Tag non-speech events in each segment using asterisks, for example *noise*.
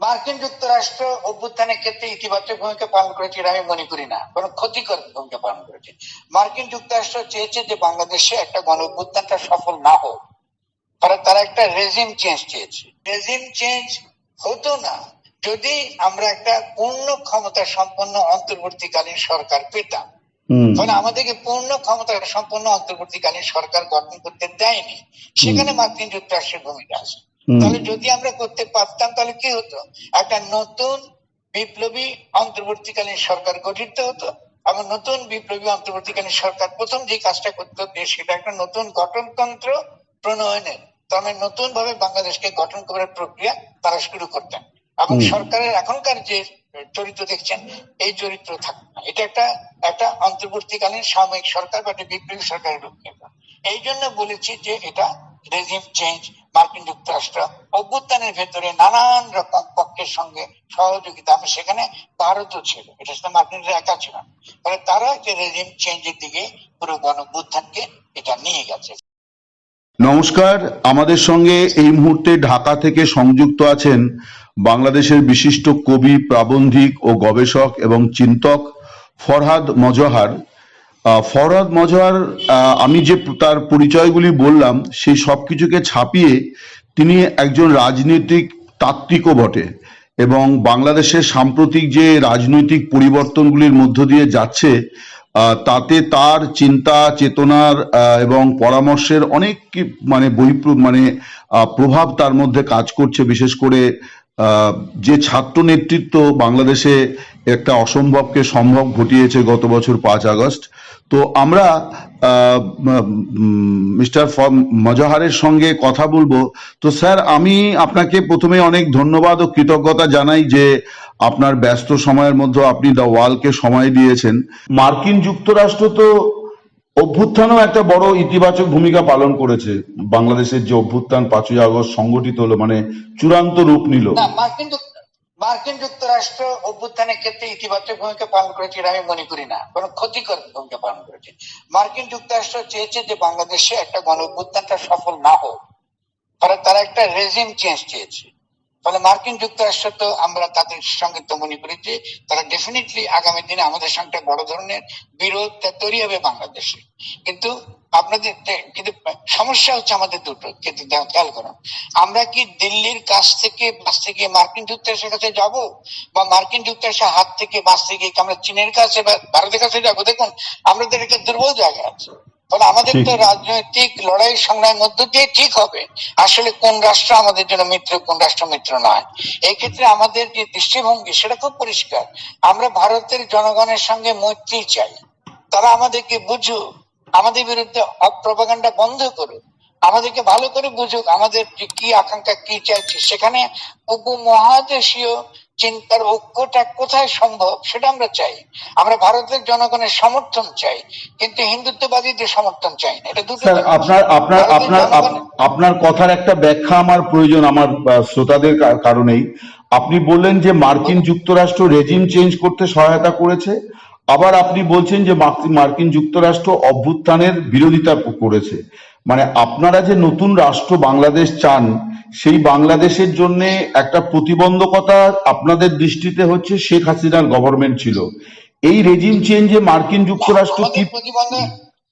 মার্কিন যুক্তরাষ্ট্র অভ্যুত্থানের ক্ষেত্রে ইতিবাচক ভূমিকা পালন করেছে এটা আমি মনে করি না। কোনো ক্ষতিকর ভূমিকা পালন করেছে। মার্কিন যুক্তরাষ্ট্র চেয়েছে যে বাংলাদেশে একটা গণ অভ্যুত্থানটা সফল না হোক। তারা তারা একটা রেজিম চেঞ্জ চেয়েছে। রেজিম চেঞ্জ হতো না যদি আমরা একটা পূর্ণ ক্ষমতা সম্পন্ন অন্তর্বর্তীকালীন সরকার পেতাম। ফলে আমাদেরকে পূর্ণ ক্ষমতা সম্পন্ন অন্তর্বর্তীকালীন সরকার গঠন করতে দেয়নি। সেখানে মার্কিন যুক্তরাষ্ট্রের ভূমিকা আছে। তাহলে যদি আমরা করতে পারতাম তাহলে কি হতো? একটা নতুন বিপ্লবী অন্তর্বর্তীকালীন সরকার গঠিত হতো। এবং নতুন বিপ্লবী অন্তর্বর্তীকালীন সরকার প্রথম যে কাজটা করতে হতো সেটা একটা নতুন গঠনতন্ত্র প্রণয়নের মানে নতুন ভাবে বাংলাদেশকে গঠন করার প্রক্রিয়া তারা শুরু করতেন। এবং সরকারের এখনকার যে চরিত্র দেখছেন, এই চরিত্র থাকবে না। এটা একটা একটা অন্তর্বর্তীকালীন সাময়িক সরকার বা একটা বিপ্লবী সরকারের রূপ এই জন্য বলেছি যে এটা রেজিম চেঞ্জ মার্কিন যুক্তরাষ্ট্র অভ্যুত্থানের ভেতরে নানান রকম পক্ষের সঙ্গে সহযোগিতা। আমি সেখানে ভারতও ছিল, এটা শুধু মার্কিনরা একা ছিল। ফলে তারা যে রেজিম চেঞ্জের দিকে পুরো গণ অভ্যুত্থানকে এটা নিয়ে গেছে। নমস্কার, আমাদের সঙ্গে এই মুহূর্তে ঢাকা থেকে সংযুক্ত আছেন বাংলাদেশের বিশিষ্ট কবি, প্রাবন্ধিক ও গবেষক এবং চিন্তক ফরহাদ মজহার। ফরহাদ মজহার আমি যে তার পরিচয়গুলি বললাম সেই সব কিছুকে ছাপিয়ে তিনি একজন রাজনৈতিক তাত্ত্বিকও বটে এবং বাংলাদেশের সাম্প্রতিক যে রাজনৈতিক পরিবর্তনগুলির মধ্য দিয়ে যাচ্ছে তাতে তার চিন্তা, চেতনার এবং পরামর্শের অনেক মানে বই মানে প্রভাব তার মধ্যে কাজ করছে, বিশেষ করে যে ছাত্র নেতৃত্ব বাংলাদেশে একটা অসম্ভবকে সম্ভব ঘটিয়েছে গত বছর পাঁচ আগস্ট, তো আমরা মিস্টার মজাহারের সঙ্গে কথা বলব। তো স্যার, আমি আপনাকে প্রথমে অনেক ধন্যবাদ ও কৃতজ্ঞতা জানাই যে আপনার ব্যস্ত সময়ের মধ্যে আপনি দ্য ওয়ালকে সময় দিয়েছেন। মার্কিন যুক্তরাষ্ট্র তো অভ্যুত্থানও একটা বড় ইতিবাচক ভূমিকা পালন করেছে। বাংলাদেশের যে অভ্যুত্থান পাঁচই আগস্ট সংগঠিত হলো মানে চূড়ান্ত রূপ নিল। মার্কিন যুক্তরাষ্ট্র অভ্যুত্থানের ক্ষেত্রে ইতিবাচক ভূমিকা পালন করেছে এটা আমি মনে করি না। কোনো ক্ষতিকর ভূমিকা পালন করেছে। মার্কিন যুক্তরাষ্ট্র চেয়েছে যে বাংলাদেশে একটা গণ অভ্যুত্থানটা সফল না হোক। ফলে তারা একটা রেজিম চেঞ্জ চেয়েছে। ফলে মার্কিন যুক্তরাষ্ট্র তো আমরা তাদের সঙ্গে তো মনে করি যে তারা ডেফিনেটলি আগামী দিনে আমাদের সঙ্গে বড় ধরনের বিরোধ তৈরি হবে বাংলাদেশে। কিন্তু আপনাদের কিন্তু সমস্যা হচ্ছে আমাদের দুটো, কিন্তু খেয়াল করুন। আমরা কি দিল্লির কাছ থেকে বাস থেকে মার্কিন যুক্তরাষ্ট্রের কাছে যাব বা মার্কিন যুক্তরাষ্ট্রের হাত থেকে থেকে কি আমরা চীনের কাছে বা ভারতের কাছে যাব? দেখুন, আমাদের একটা দুর্বল জায়গা আছে। ফলে আমাদের তো রাজনৈতিক লড়াই সংগ্রামের মধ্য দিয়ে ঠিক হবে। আসলে কোন রাষ্ট্র আমাদের জন্য মিত্র কোন রাষ্ট্র মিত্র নয়। এই ক্ষেত্রে আমাদের যে দৃষ্টিভঙ্গি সেটা খুব পরিষ্কার। আমরা ভারতের জনগণের সঙ্গে মৈত্রী চাই। তারা আমাদেরকে বুঝুক আমাদের বিরুদ্ধে অপ্রপাগান্ডা বন্ধ করুক আমাদেরকে ভালো করে বুঝুক আমাদের যে কি আকাঙ্ক্ষা কি চাইছে। সেখানে উপমহাদেশীয় চিন্তার ঐক্যটা কোথায় সম্ভব সেটা আমরা চাই। আমরা ভারতের জনগণের সমর্থন চাই কিন্তু হিন্দুত্ববাদীদের সমর্থন চাই না। এটা দুটো আপনার আপনার আপনার আপনার কথার একটা ব্যাখ্যা আমার প্রয়োজন আমার শ্রোতাদের কারণেই। আপনি বললেন যে মার্কিন যুক্তরাষ্ট্র রেজিম চেঞ্জ করতে সহায়তা করেছে আবার আপনি বলছেন যে মার্কিন মার্কিন যুক্তরাষ্ট্র অভ্যুত্থানের বিরোধিতা করেছে। মানে আপনারা যে নতুন রাষ্ট্র বাংলাদেশ চান সেই বাংলাদেশের জন্য একটা প্রতিবন্ধকতা আপনাদের দৃষ্টিতে হচ্ছে শেখ হাসিনার গভর্নমেন্ট ছিল। এই রেজিম চেঞ্জে মার্কিন যুক্তরাষ্ট্র কি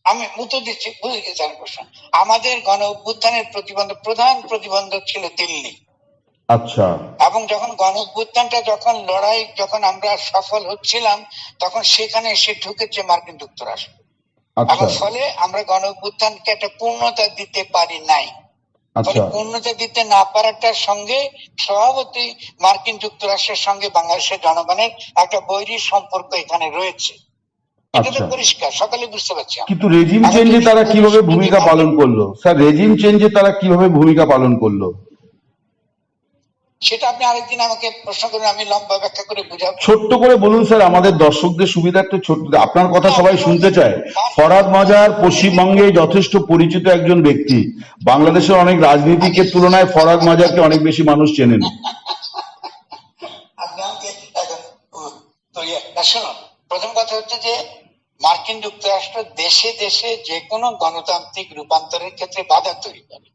আমি উত্তর দিচ্ছি বুঝে গেছি আমার প্রশ্ন। আমাদের গণ অভ্যুত্থানের প্রতিবন্ধক প্রধান প্রতিবন্ধক ছিল দিল্লি আচ্ছা। এবং যখন গণ অভ্যুত্থানটা যখন লড়াই যখন আমরা সফল হচ্ছিলাম তখন সেখানে এসে ঢুকেছে মার্কিন যুক্তরাষ্ট্র। আচ্ছা। এবং ফলে আমরা গণ অভ্যুত্থানকে একটা পূর্ণতা দিতে পারি নাই। ফলে আচ্ছা পূর্ণতা দিতে না পারাটার সঙ্গে স্বভাবতই মার্কিন যুক্তরাষ্ট্রের সঙ্গে বাংলাদেশের জনগণের একটা বৈরী সম্পর্ক এখানে রয়েছে। এটা তো আচ্ছা। পরিষ্কার সকালে বুঝতে পারছি কিন্তু রেজিম চেঞ্জে তারা কীভাবে ভূমিকা পালন করল? স্যার রেজিম চেঞ্জে তারা কীভাবে ভূমিকা পালন করল? সেটা আপনি আরেকদিন আমাকে প্রশ্ন করুন আমি লম্বা ব্যাখ্যা করে বুঝাবো। ছোট্ট করে বলুন স্যার আমাদের দর্শকদের সুবিধার্থে ছোট্ট আপনার কথা সবাই শুনতে চায়। ফরাদ মাজার পশ্চিমবঙ্গে যথেষ্ট পরিচিত একজন ব্যক্তি। বাংলাদেশের অনেক রাজনীতিকের তুলনায় ফরাদ মাজারকে অনেক বেশি মানুষ চেনেন। ইয়ে, শুনুন। প্রথম কথা হচ্ছে যে মার্কিন যুক্তরাষ্ট্র দেশে দেশে যে কোনো গণতান্ত্রিক রূপান্তরের ক্ষেত্রে বাধা তৈরি করে।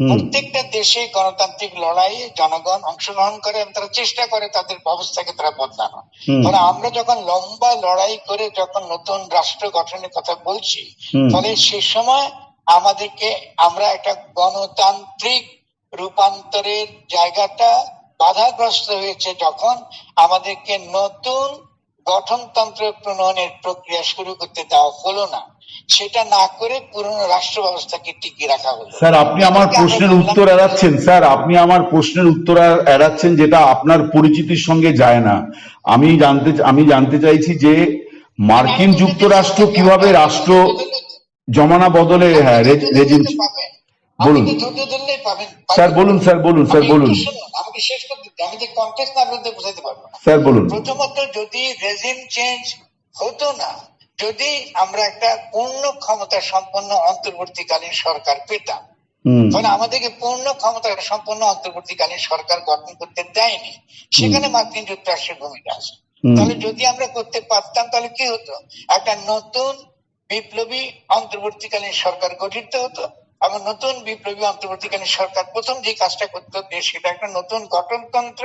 প্রত্যেকটা দেশে গণতান্ত্রিক লড়াইয়ে জনগণ অংশগ্রহণ করে এবং তারা চেষ্টা করে তাদের ব্যবস্থাকে তারা বদলানো ফলে আমরা যখন লম্বা লড়াই করে যখন নতুন রাষ্ট্র গঠনের কথা বলছি। ফলে সে সময় আমাদেরকে আমরা একটা গণতান্ত্রিক রূপান্তরের জায়গাটা বাধাগ্রস্ত হয়েছে যখন আমাদেরকে নতুন গঠনতন্ত্র প্রণয়নের প্রক্রিয়া শুরু করতে দেওয়া হলো না। সেটা না করে পুরনো রাষ্ট্র ব্যবস্থাকে টিকিয়ে রাখা হলো। স্যার আপনি আমার প্রশ্নের উত্তর এড়াচ্ছেন। স্যার আপনি আমার প্রশ্নের উত্তর এড়াচ্ছেন যেটা আপনার পরিচিতির সঙ্গে যায় না। আমি জানতে আমি জানতে চাইছি যে মার্কিন যুক্তরাষ্ট্র কীভাবে রাষ্ট্র জমানা বদলে হ্যাঁ রেজিম বলুন। স্যার বলুন স্যার বলুন স্যার বলুন। আমাকে শেষ করতে আমি যে না বুঝাতে পারব স্যার বলুন। প্রথমত যদি রেজিম চেঞ্জ হতো না যদি আমরা একটা পূর্ণ ক্ষমতা সম্পন্ন অন্তর্বর্তীকালীন সরকার পেতাম ফলে আমাদেরকে পূর্ণ ক্ষমতা সম্পন্ন অন্তর্বর্তীকালীন সরকার গঠন করতে দেয়নি সেখানে মার্কিন যুক্তরাষ্ট্রের ভূমিকা আছে। তাহলে যদি আমরা করতে পারতাম তাহলে কি হতো? একটা নতুন বিপ্লবী অন্তর্বর্তীকালীন সরকার গঠিত হতো এবং নতুন বিপ্লবী অন্তর্বর্তীকালীন সরকার প্রথম যে কাজটা করতে হতো সেটা একটা নতুন গঠনতন্ত্র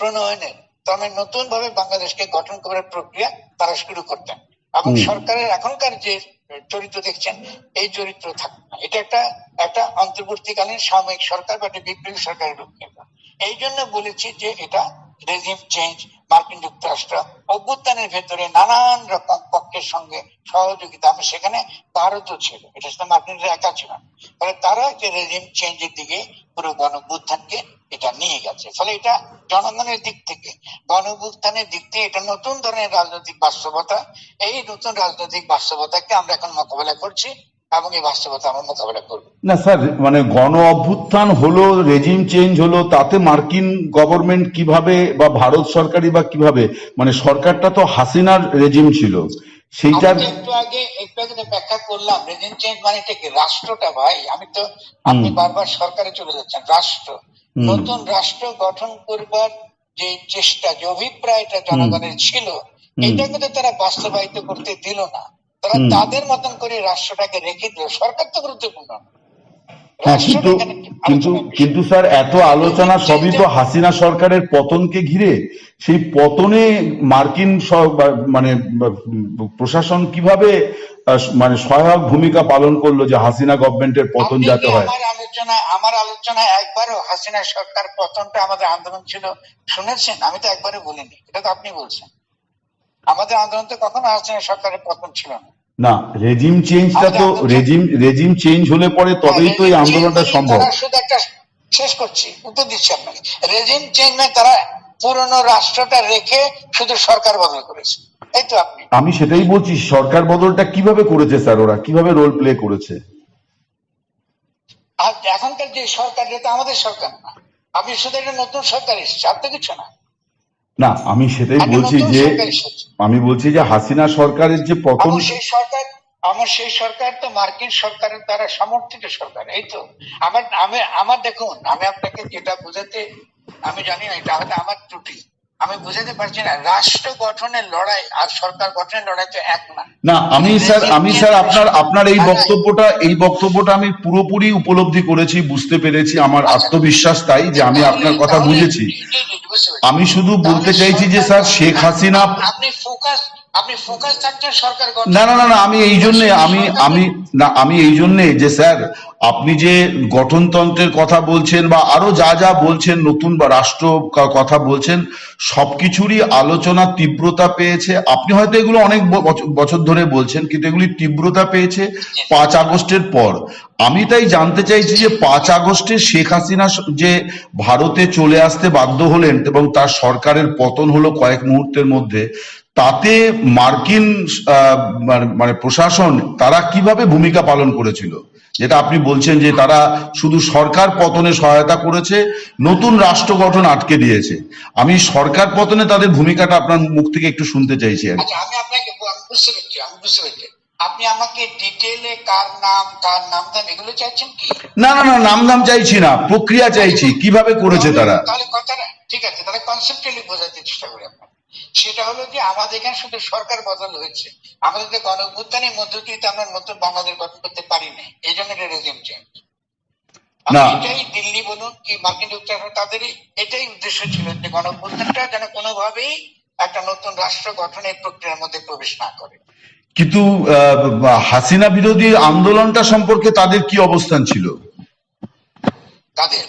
প্রণয়নের। তার নতুন ভাবে বাংলাদেশকে গঠন করার প্রক্রিয়া তারা শুরু করতেন। এবং সরকারের এখনকার যে চরিত্র দেখছেন এই চরিত্র থাকবে না। এটা একটা একটা অন্তর্বর্তীকালীন সাময়িক সরকার বা একটা বিপ্লবী সরকারের রূপ এই জন্য বলেছি যে এটা রেজিম চেঞ্জ, মার্কিন যুক্তরাষ্ট্র অভ্যুত্থানের ভেতরে নানান রকম পক্ষের সঙ্গে সহযোগিতা আমি সেখানে ভারতও ছিল, এটা শুধু মার্কিনরা একা ছিল ফলে তারা যে রেজিম চেঞ্জের দিকে পুরো গণভ্যুত্থানকে এটা নিয়ে গেছে। ফলে এটা জনগণের দিক থেকে গণভ্যুত্থানের দিক থেকে এটা নতুন ধরনের রাজনৈতিক বাস্তবতা, এই নতুন রাজনৈতিক বাস্তবতাকে আমরা এখন মোকাবেলা করছি। এবং এই বাস্তবতা আমরা মোকাবেলা করব। না স্যার মানে গণ অভ্যুত্থান হলো রেজিম চেঞ্জ হলো তাতে মার্কিন গভর্নমেন্ট কীভাবে বা ভারত সরকারি বা কীভাবে মানে সরকারটা তো হাসিনার রেজিম ছিল। সেইটার একটু আগে একটু আগে ব্যাখ্যা করলাম রেজিম চেঞ্জ মানে এটা কি রাষ্ট্রটা ভাই। আমি তো আপনি বারবার সরকারে চলে যাচ্ছেন রাষ্ট্র। নতুন রাষ্ট্র গঠন করবার যে চেষ্টা যে অভিপ্রায়টা জনগণের ছিল হুম। এটাকে তো তারা বাস্তবায়িত করতে দিল না। তারা তাদের মতন করে রাষ্ট্রটাকে রেখে দিল। সরকার তো গুরুত্বপূর্ণ। হ্যাঁ কিন্তু কিন্তু স্যার এত আলোচনা সবই তো হাসিনা সরকারের পতনকে ঘিরে। সেই পতনে মার্কিন মানে প্রশাসন কীভাবে মানে সহায়ক ভূমিকা পালন করল যে হাসিনা গভর্নমেন্টের পতন যাতে হয়? আমার আলোচনা আমার আলোচনা একবারও হাসিনা সরকার পতনটা আমাদের আন্দোলন ছিল। শুনেছেন? আমি তো একবারও বলিনি। এটা তো আপনি বলছেন। আমাদের আন্দোলন তো কখনো হাসিনা সরকারের পতন ছিল না। না রেজিম চেঞ্জটা তো রেজিম রেজিম চেঞ্জ হলে পরে তবেই তো এই আন্দোলনটা সম্ভব। শুধু একটা শেষ করছি উত্তর দিচ্ছি আপনাকে। রেজিম চেঞ্জ মানে তারা পুরনো রাষ্ট্রটা রেখে শুধু সরকার বদল করেছে। এই তো আপনি। আমি সেটাই বলছি সরকার বদলটা কীভাবে করেছে স্যার ওরা? কীভাবে রোল প্লে করেছে? আর এখনকার যে সরকার এটা আমাদের সরকার না। আপনি শুধু একটা নতুন সরকার এসেছে আর তো কিছু না। না আমি সেটাই বলছি যে আমি বলছি যে হাসিনা সরকারের যে পতন সেই সরকার আমার সেই সরকার তো মার্কিন সরকারের দ্বারা সমর্থিত সরকার এই তো। আমার আমি আমার দেখুন আমি আপনাকে যেটা বোঝাতে আমি জানি না এটা হয়তো আমার ত্রুটি। আমি বুঝাতে পারছি না রাষ্ট্র গঠনের লড়াই আর সরকার গঠনের লড়াই তো এক না। না আমি স্যার আমি স্যার আপনার আপনার এই বক্তব্যটা এই বক্তব্যটা আমি পুরোপুরি উপলব্ধি করেছি বুঝতে পেরেছি আমার আত্মবিশ্বাস তাই যে আমি আপনার কথা বুঝেছি। আমি শুধু বলতে চাইছি যে স্যার শেখ হাসিনা আপনি ফোকাস আপনি ফোকাস থাকছেন সরকার গঠন। না না না না আমি এই জন্যে আমি আমি না আমি এই জন্যে যে স্যার আপনি যে গঠনতন্ত্রের কথা বলছেন বা আরও যা যা বলছেন নতুন বা রাষ্ট্র কথা বলছেন সবকিছুরই আলোচনা তীব্রতা পেয়েছে। আপনি হয়তো এগুলো অনেক বছর ধরে বলছেন কিন্তু এগুলি তীব্রতা পেয়েছে পাঁচ আগস্টের পর। আমি তাই জানতে চাইছি যে পাঁচ আগস্টে শেখ হাসিনা যে ভারতে চলে আসতে বাধ্য হলেন এবং তার সরকারের পতন হলো কয়েক মুহূর্তের মধ্যে তাতে মার্কিন মানে- মানে প্রশাসন তারা কীভাবে ভূমিকা পালন করেছিল? যেটা আপনি বলছেন যে তারা শুধু সরকার পতনে সহায়তা করেছে নতুন রাষ্ট্র গঠন আটকে দিয়েছে। আমি সরকার পতনে তাদের ভূমিকাটা আপনার মুখ থেকে একটু শুনতে চাইছি। আচ্ছা আমি আপনাকে বুঝতে পেরেছি আমি বুঝতে পেরেছি। আপনি আমাকে ডিটেলে কার নাম কার নাম দাম এগুলো চাইছেন কি? না না না নাম নাম চাইছি না প্রক্রিয়া চাইছি কীভাবে করেছে তারা? তাহলে কথাটা ঠিক আছে তাহলে কনসেপ্টুয়ালি বোঝাতে চেষ্টা করি আপনাকে। সেটা হলো যে আমাদের এখানে শুধু সরকার বদল হয়েছে। আমাদের যে গণভ্যুত্থানের মধ্য দিয়ে তো আমরা নতুন বাংলাদেশ গঠন করতে পারি না এই জন্য এটা রেজিম চেঞ্জ। এটাই দিল্লি বলুন কি মার্কিন যুক্তরাষ্ট্র তাদেরই এটাই উদ্দেশ্য ছিল যে যেন কোনোভাবেই একটা নতুন রাষ্ট্র গঠনের প্রক্রিয়ার মধ্যে প্রবেশ না করে। কিন্তু হাসিনা বিরোধী আন্দোলনটা সম্পর্কে তাদের কি অবস্থান ছিল? তাদের।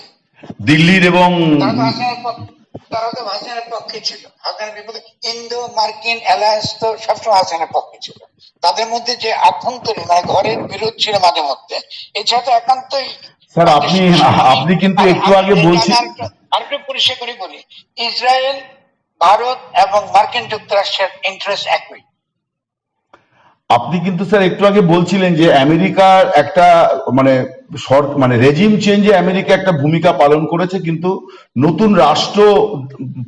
দিল্লির এবং তারা পক্ষে ছিল। বিপদে ইন্দো মার্কিন অ্যালায়েন্স তো সবসময় হাসিনার পক্ষে ছিল। তাদের মধ্যে যে আভ্যন্তরীণ মানে ঘরের বিরোধ ছিল মাঝে মধ্যে। এছাড়া তো একান্তই স্যার আপনি আপনি কিন্তু একটু আগে বলছেন আরেকটু পরিষ্কার করে বলি। ইসরায়েল ভারত এবং মার্কিন যুক্তরাষ্ট্রের ইন্টারেস্ট একই। আপনি কিন্তু স্যার একটু আগে বলছিলেন যে আমেরিকার একটা মানে মানে রেজিম চেঞ্জে আমেরিকা একটা ভূমিকা পালন করেছে কিন্তু নতুন রাষ্ট্র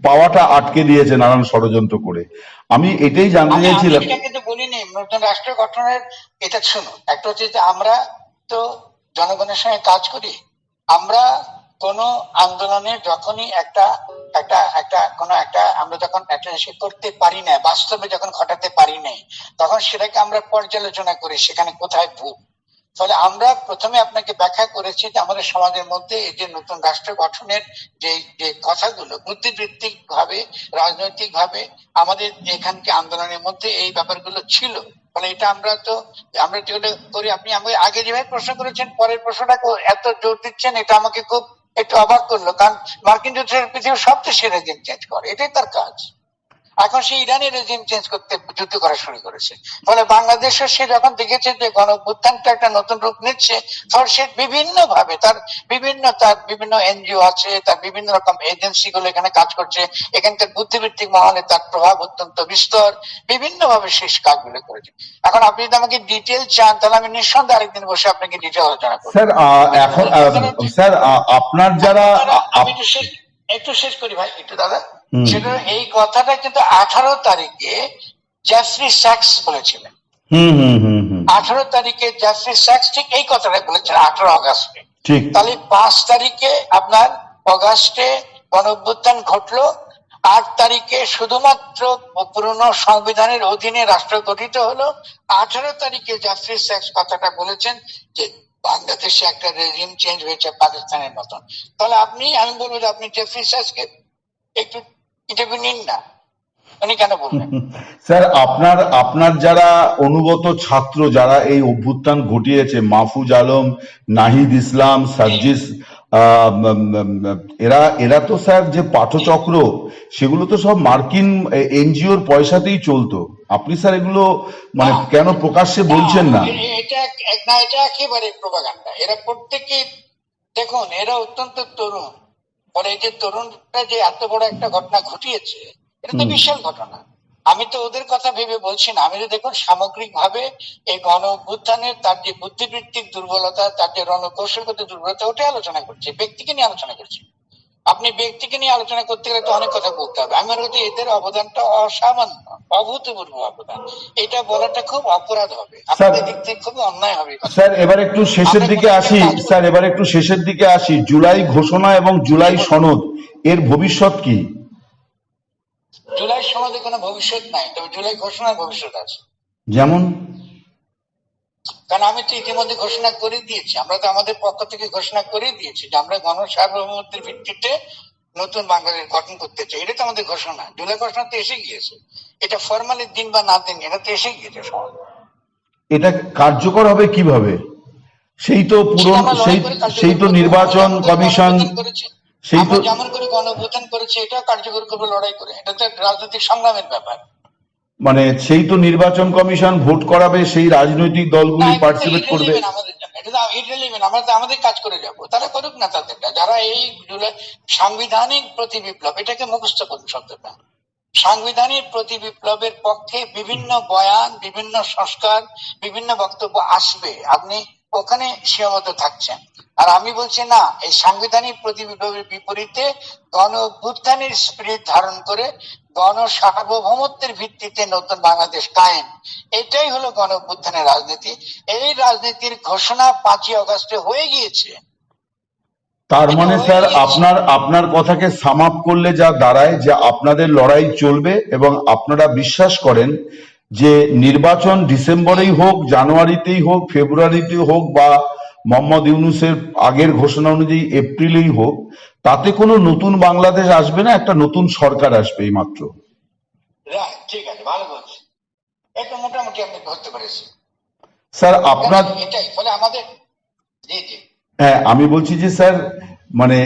পাওয়াটা আটকে দিয়েছে নানান ষড়যন্ত্র করে। আমি এটাই জানতে চাইছিলাম। কিন্তু বলিনি। নতুন রাষ্ট্র গঠনের এটা শুনো একটা হচ্ছে যে আমরা তো জনগণের সঙ্গে কাজ করি আমরা কোন আন্দোলনে যখনই একটা একটা একটা, কোন একটা আমরা যখন একটা জিনিস করতে পারি না, বাস্তবে যখন ঘটাতে পারি নাই তখন সেটাকে আমরা পর্যালোচনা করি, সেখানে কোথায় ভুল? ফলে আমরা প্রথমে আপনাকে ব্যাখ্যা করেছি যে আমাদের সমাজের মধ্যে এই যে নতুন রাষ্ট্র গঠনের যে যে কথাগুলো বুদ্ধিবৃত্তিক ভাবে রাজনৈতিক ভাবে আমাদের এখানকে আন্দোলনের মধ্যে এই ব্যাপারগুলো ছিল। ফলে এটা আমরা তো, আমরা যেগুলো করি, আপনি আমাকে আগে যেভাবে প্রশ্ন করেছেন, পরের প্রশ্নটা এত জোর দিচ্ছেন, এটা আমাকে খুব একটু অবাক করল, কারণ মার্কিন যুক্তরাষ্ট্র পৃথিবীর সবচেয়ে সেরা রেজিম চেঞ্জ করে, এটাই তার কাজ। এখন সে ইরানের রেজিম চেঞ্জ করতে যুদ্ধ করা শুরু করেছে। ফলে বাংলাদেশও সে যখন দেখেছে যে গণ একটা নতুন রূপ নিচ্ছে। তখন সে বিভিন্ন ভাবে তার বিভিন্ন তার বিভিন্ন এনজিও আছে তার বিভিন্ন রকম এজেন্সি গুলো এখানে কাজ করছে। এখানকার বুদ্ধিবৃত্তিক মহলে তার প্রভাব অত্যন্ত বিস্তর। বিভিন্ন ভাবে শেষ কাজগুলো করেছে। এখন আপনি যদি আমাকে ডিটেল চান তাহলে আমি নিঃসন্দেহে আরেকদিন বসে আপনাকে ডিটেল আলোচনা করব। স্যার এখন স্যার আপনার যারা আমি একটু শেষ করি ভাই একটু দাদা। সেটা এই কথাটা কিন্তু আঠারো তারিখে জ্যাফরি স্যাক্স বলেছিলেন। আঠারো তারিখে জ্যাফরি স্যাক্স ঠিক এই কথাটা বলেছিলেন আঠারো আগস্টে। ঠিক। তাহলে পাঁচ তারিখে আপনার অগাস্টে গণ ঘটলো আট তারিখে শুধুমাত্র পুরনো সংবিধানের অধীনে রাষ্ট্র গঠিত হলো আঠারো তারিখে জাফরি স্যাক্স কথাটা বলেছেন যে বাংলাদেশে একটা রেজিম চেঞ্জ হয়েছে পাকিস্তানের মতন। তাহলে আপনি আমি বলব যে আপনি জেফরি স্যাক্সকে একটু উনি কেন বলবেন? *laughs* স্যার আপনার আপনার যারা অনুগত ছাত্র যারা এই অভ্যুত্থান ঘটিয়েছে মাহফুজ আলম নাহিদ ইসলাম সার্জিস এরা এরা তো স্যার যে পাঠচক্র সেগুলো তো সব মার্কিন এনজিওর পয়সাতেই চলতো। আপনি স্যার এগুলো মানে কেন প্রকাশ্যে বলছেন না? এটা না এটা একেবারে প্রোপাগান্ডা এরা প্রত্যেকে দেখুন এরা অত্যন্ত তরুণ। ফলে এই যে তরুণরা যে এত বড় একটা ঘটনা ঘটিয়েছে এটা তো বিশাল ঘটনা। আমি তো ওদের কথা ভেবে বলছি না। আমি তো দেখুন সামগ্রিক ভাবে এই গণ অভ্যুত্থানের তার যে বুদ্ধিবৃত্তিক দুর্বলতা তার যে রণকৌশলগত দুর্বলতা ওটাই আলোচনা করছি ব্যক্তিকে নিয়ে আলোচনা করছি। আপনি ব্যক্তিকে নিয়ে আলোচনা করতে গেলে তো অনেক কথা বলতে হবে। আমার কাছে এদের অবদানটা অসামান্য অভূতপূর্ব অবদান। এটা বলাটা খুব অপরাধ হবে। আপনাদের দিক থেকে খুবই অন্যায় হবে স্যার এবার একটু শেষের দিকে আসি। স্যার এবার একটু শেষের দিকে আসি। জুলাই ঘোষণা এবং জুলাই সনদ এর ভবিষ্যৎ কি? জুলাই সমাজে কোনো ভবিষ্যৎ নাই তবে জুলাই ঘোষণার ভবিষ্যৎ আছে। যেমন? কারণ আমি তো ইতিমধ্যে ঘোষণা করে দিয়েছি। আমরা তো আমাদের পক্ষ থেকে ঘোষণা করে দিয়েছি যে আমরা গণসার্বভৌমত্বের ভিত্তিতে নতুন বাংলাদেশ গঠন করতে চাই। এটা তো আমাদের ঘোষণা। জুলাই ঘোষণা তো এসে গিয়েছে। এটা ফর্মালি দিন বা না দিন এটা তো এসে গিয়েছে এটা কার্যকর হবে কীভাবে? সেই তো লড়াই সেই সেই তো নির্বাচন কমিশন। সেই তো যেমন করে গণঅভ্যুত্থান করেছি এটাও কার্যকর করবে লড়াই করে। এটা তো একটা রাজনৈতিক সংগ্রামের ব্যাপার। মানে সেই তো নির্বাচন কমিশন ভোট করাবে সেই রাজনৈতিক দলগুলি পার্টিসিপেট করবে। আমাদের কাজ করে যাব তারা করুক না তাদেরটা যারা এই সাংবিধানিক প্রতি বিপ্লব এটাকে মুখস্থ করুন শব্দটা। সাংবিধানিক প্রতি বিপ্লবের পক্ষে বিভিন্ন বয়ান বিভিন্ন সংস্কার বিভিন্ন বক্তব্য আসবে। আপনি ওখানে সীমাবদ্ধ থাকছেন। আর আমি বলছি না এই সাংবিধানিক প্রতি বিপরীতে গণ অভ্যুত্থানের স্পিরিট ধারণ করে গণ সার্বভৌমত্বের ভিত্তিতে নতুন বাংলাদেশ কায়েম। এটাই হলো গণ অভ্যুত্থানের রাজনীতি। এই রাজনীতির ঘোষণা পাঁচই অগস্টে হয়ে গিয়েছে। তার মানে স্যার আপনার আপনার কথাকে সাম আপ করলে যা দাঁড়ায় যে আপনাদের লড়াই চলবে এবং আপনারা বিশ্বাস করেন যে নির্বাচন ডিসেম্বরেই হোক জানুয়ারিতেই হোক ফেব্রুয়ারিতেই হোক বা মোহাম্মদ ইউনুসের আগের ঘোষণা অনুযায়ী এপ্রিলেই হোক তাতে কোনো নতুন বাংলাদেশ আসবে না একটা নতুন সরকার আসবে এই মাত্র ঠিক আছে ভালো বলছি। এটা মোটামুটি আমি ধরতে পেরেছি স্যার আপনার এটাই ফলে আমাদের জি জি। হ্যাঁ আমি বলছি যে স্যার মানে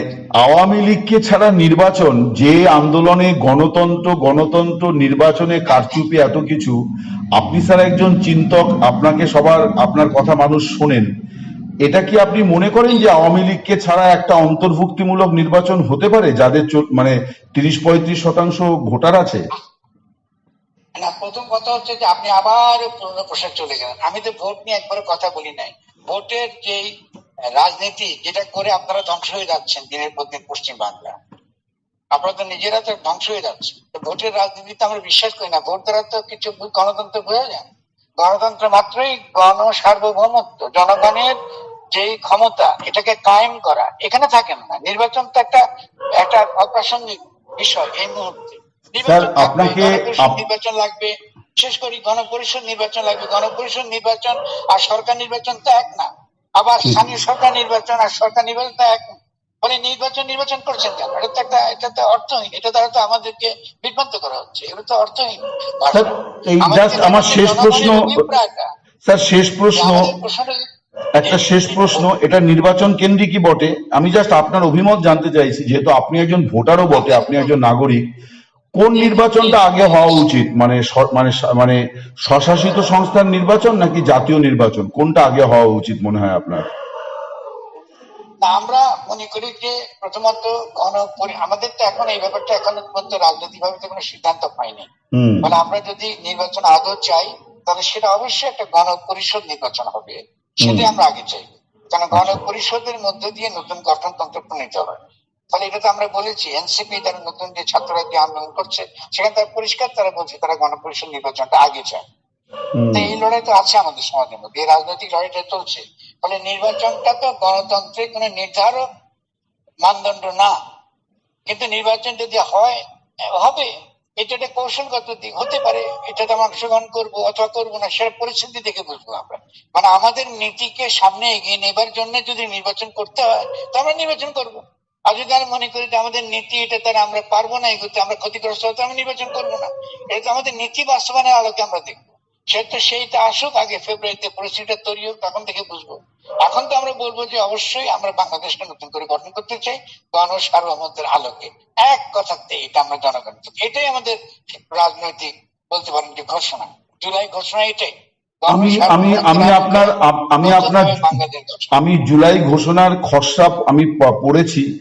আওয়ামী লীগকে ছাড়া নির্বাচন, যে আন্দোলনে গণতন্ত্র গণতন্ত্র নির্বাচনে কারচুপি এত কিছু, আপনি স্যার একজন চিন্তক, আপনাকে সবার, আপনার কথা মানুষ শোনেন। এটা কি আপনি মনে করেন যে আওয়ামী লীগকে ছাড়া একটা অন্তর্ভুক্তিমূলক নির্বাচন হতে পারে, যাদের মানে তিরিশ পঁয়ত্রিশ শতাংশ ভোটার আছে? না, প্রথম কথা হচ্ছে যে আপনি আবার পুরনো প্রশ্নে চলে গেলেন। আমি তো ভোট নিয়ে একবারে কথা বলি নাই। ভোটের যেই রাজনীতি যেটা করে আপনারা ধ্বংস হয়ে যাচ্ছেন দিনের পর দিন পশ্চিম বাংলা। আপনারা তো নিজেরা তো ধ্বংস হয়ে যাচ্ছে ভোটের রাজনীতিতে আমরা বিশ্বাস করি না। ভোট দ্বারা তো কিছু গণতন্ত্র বোঝা যায়। গণতন্ত্র মাত্রই গণ সার্বভৌমত্ব জনগণের যেই ক্ষমতা এটাকে কায়েম করা এখানে থাকেন না। নির্বাচন তো একটা একটা অপ্রাসঙ্গিক বিষয় এই মুহূর্তে। নির্বাচন লাগবে বিশেষ করে গণপরিষদ নির্বাচন লাগবে। গণপরিষদ নির্বাচন আর সরকার নির্বাচন তো এক না। আবার স্থানীয় সরকার নির্বাচন আর সরকার নির্বাচন তো এক। ফলে নির্বাচন নির্বাচন করছেন কেন? এটা তো একটা এটা তো অর্থহীন। এটা দ্বারা তো আমাদেরকে বিভ্রান্ত করা হচ্ছে। এটা তো অর্থহীন। আমার শেষ প্রশ্ন স্যার শেষ প্রশ্ন একটা শেষ প্রশ্ন এটা নির্বাচন কেন্দ্রিকই বটে। আমি জাস্ট আপনার অভিমত জানতে চাইছি যেহেতু আপনি একজন ভোটারও বটে আপনি একজন নাগরিক। কোন নির্বাচনটা আগে হওয়া উচিত? মানে মানে মানে স্বশাসিত সংস্থার নির্বাচন নাকি জাতীয় নির্বাচন? কোনটা আগে হওয়া উচিত মনে হয় আপনার? আমরা মনে করি যে প্রথমত গণ আমাদের তো এখন এই ব্যাপারটা এখন পর্যন্ত রাজনৈতিক ভাবে তো কোনো সিদ্ধান্ত পাইনি মানে আমরা যদি নির্বাচন আদৌ চাই তাহলে সেটা অবশ্যই একটা গণ পরিষদ নির্বাচন হবে। সেটাই আমরা আগে চাই। কারণ গণ পরিষদের মধ্য দিয়ে নতুন গঠনতন্ত্র প্রণীত হবে ফলে এটা তো আমরা বলেছি এনসিপি যারা নতুন যে ছাত্ররা যে আন্দোলন করছে সেখানে তারা পরিষ্কার তারা বলছে তারা গণপরিষদ নির্বাচনটা আগে চায়। এই লড়াই তো আছে আমাদের সমাজের মধ্যে এই রাজনৈতিক লড়াইটা চলছে। ফলে নির্বাচনটা তো গণতন্ত্রের কোনো নির্ধারক মানদণ্ড না। কিন্তু নির্বাচন যদি হয় হবে এটা একটা কৌশলগত দিক হতে পারে এটাতে আমরা অংশগ্রহণ করব অথবা করব না সেটা পরিস্থিতি দেখে বুঝব আমরা। মানে আমাদের নীতিকে সামনে এগিয়ে নেবার জন্য যদি নির্বাচন করতে হয় তো আমরা নির্বাচন করব। আর যদি আমি মনে করি যে আমাদের নীতি এটা তারা আমরা পারব না এগোতে আমরা ক্ষতিগ্রস্ত হতে, আমরা নির্বাচন করব না। এটা আমাদের নীতি বাস্তবায়নের আলোকে আমরা দেখব। সেটা সেইটা আসুক, আগে ফেব্রুয়ারিতে পরিস্থিতিটা তৈরি হোক, তখন থেকে বুঝব। এখন তো আমরা বলব যে অবশ্যই আমরা বাংলাদেশকে নতুন করে গঠন করতে চাই, গণ সার্বভৌমত্বের আলোকে। এক কথাতে এটা আমরা জনগণ এটাই আমাদের রাজনৈতিক, বলতে পারেন যে ঘোষণা। জুলাই ঘোষণা এটাই। আমি আমি আমি আপনার আপ- আমি আপনার আমি জুলাই ঘোষণার খসড়া আমি পড়েছি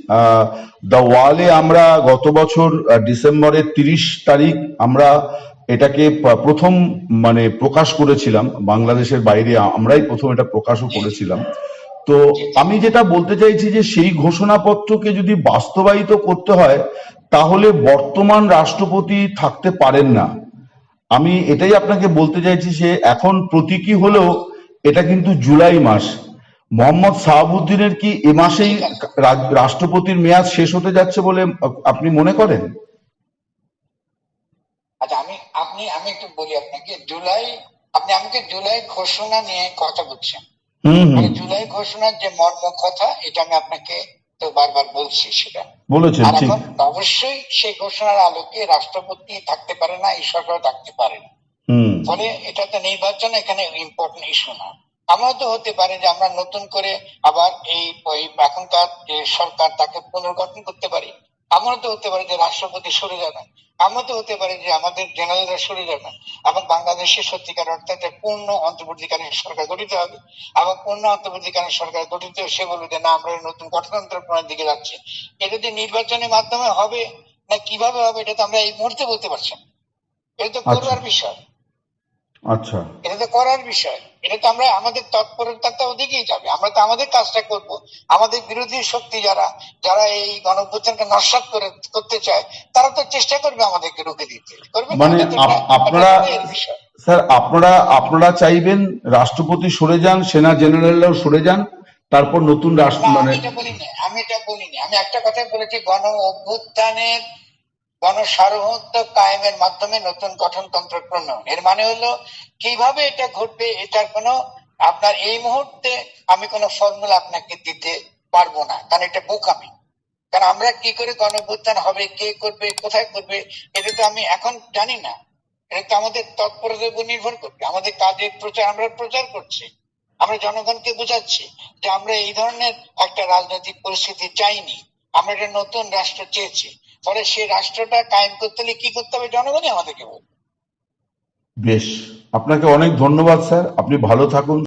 দ্য ওয়ালে আমরা গত বছর ডিসেম্বরের তিরিশ তারিখ আমরা এটাকে প্রথম মানে প্রকাশ করেছিলাম বাংলাদেশের বাইরে আমরাই প্রথম এটা প্রকাশও করেছিলাম। তো আমি যেটা বলতে চাইছি যে সেই ঘোষণাপত্রকে যদি বাস্তবায়িত করতে হয় তাহলে বর্তমান রাষ্ট্রপতি থাকতে পারেন না। আমি এটাই আপনাকে বলতে চাইছি যে এখন প্রতীকী হলেও এটা কিন্তু জুলাই মাস। মোহাম্মদ সাহাবুদ্দিনের কি এ মাসেই রাষ্ট্রপতির মেয়াদ শেষ হতে যাচ্ছে বলে আপনি মনে করেন? আচ্ছা আমি আপনি আমি একটু বলি আপনাকে জুলাই আপনি আমাকে জুলাই ঘোষণা নিয়ে কথা বলছেন। মানে জুলাই ঘোষণার যে মর্ম কথা এটা আমি আপনাকে বারবার বলছি সেটা। বলেছেন ঠিক। অবশ্যই সেই ঘোষণার আলোকে রাষ্ট্রপতি থাকতে পারে না এই সরকার থাকতে পারে না। ফলে এটা তো নির্বাচন এখানে ইম্পর্টেন্ট ইস্যু না। আমরা তো হতে পারে যে আমরা নতুন করে আবার এই এই এখনকার যে সরকার তাকে পুনর্গঠন করতে পারি। আমরা তো হতে পারে যে রাষ্ট্রপতি সরে যাবেন। এমনও তো হতে পারে যে আমাদের জেনারেলরা সরে যাবে। আবার বাংলাদেশে সত্যিকার অর্থে একটা পূর্ণ অন্তর্বর্তীকালীন সরকার গঠিত হবে আবার পূর্ণ অন্তর্বর্তীকালীন সরকার গঠিত সে বলবে যে না আমরা নতুন গঠনতন্ত্র প্রণয়ের দিকে যাচ্ছি। এটা যে নির্বাচনের মাধ্যমে হবে না কীভাবে হবে এটা তো আমরা এই মুহূর্তে বলতে পারছি না। এটা তো আচ্ছা। করবার বিষয়। আচ্ছা। এটা তো করার বিষয়। এটা তো আমরা আমাদের ওদিকেই যাবে। আমরা তো আমাদের কাজটা করব। আমাদের বিরোধী শক্তি যারা যারা এই নস্বাত করে করতে চায় তারা তো চেষ্টা করবে আমাদেরকে রুখে দিতে। করবে মানে আপনারা। স্যার আপনারা আপনারা চাইবেন রাষ্ট্রপতি সরে যান সেনা জেনারেলরাও সরে যান তারপর নতুন রাষ্ট্র মানে আমি এটা বলিনি আমি এটা বলিনি। আমি একটা কথাই বলেছি গণ অভ্যুত্থানের গণ সার্বভৌমত্ব কায়েমের মাধ্যমে নতুন গঠনতন্ত্র প্রণয়ন। এর মানে হলো, কীভাবে এটা ঘটবে, এটার কোনো, আপনার এই মুহূর্তে আমি কোনো ফর্মুলা আপনাকে দিতে পারব না, কারণ এটা বোকামি। কারণ আমরা কি করে গণভ্যুত্থান হবে, কে করবে, কোথায় করবে, এটা তো আমি এখন জানি না। এটা তো আমাদের তৎপরতার উপর নির্ভর করবে। আমাদের কাজের প্রচার, আমরা প্রচার করছি। আমরা জনগণকে বোঝাচ্ছি যে আমরা এই ধরনের একটা রাজনৈতিক পরিস্থিতি চাইনি। আমরা একটা নতুন রাষ্ট্র চেয়েছি। ফলে সেই রাষ্ট্রটা কায়েম করতে হলে কি করতে হবে? জনগণই আমাদেরকে বলবে। বেশ। আপনাকে অনেক ধন্যবাদ, স্যার। আপনি ভালো থাকুন।